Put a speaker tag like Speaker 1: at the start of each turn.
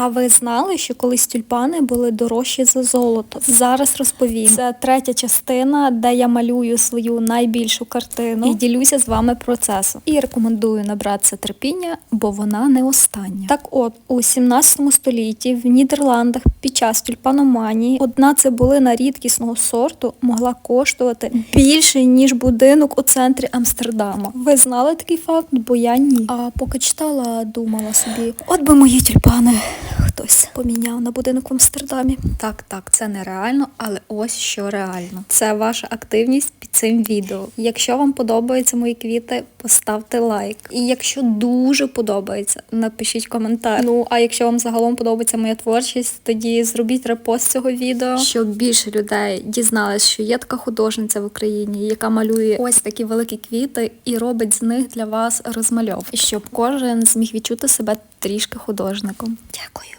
Speaker 1: А ви знали, що колись тюльпани були дорожчі за золото? Зараз розповім. Це третя частина, де я малюю свою найбільшу картину і ділюся з вами процесом. І рекомендую набратися терпіння, бо вона не остання. Так от, у 17 столітті в Нідерландах під час тюльпаноманії одна цибулина рідкісного сорту могла коштувати більше, ніж будинок у центрі Амстердама. Ви знали такий факт? Бо я ні. А поки читала, думала собі, от би мої тюльпани хтось поміняв на будинок в Амстердамі. Так, так, це нереально, але ось що реально. Це ваша активність під цим відео. Якщо вам подобаються мої квіти, поставте лайк. І якщо дуже подобається, напишіть коментар. Ну а якщо вам загалом подобається моя творчість, тоді зробіть репост цього відео, щоб більше людей дізналось, що є така художниця в Україні, яка малює ось такі великі квіти і робить з них для вас розмальовки, щоб кожен зміг відчути себе трішки художником. Дякую.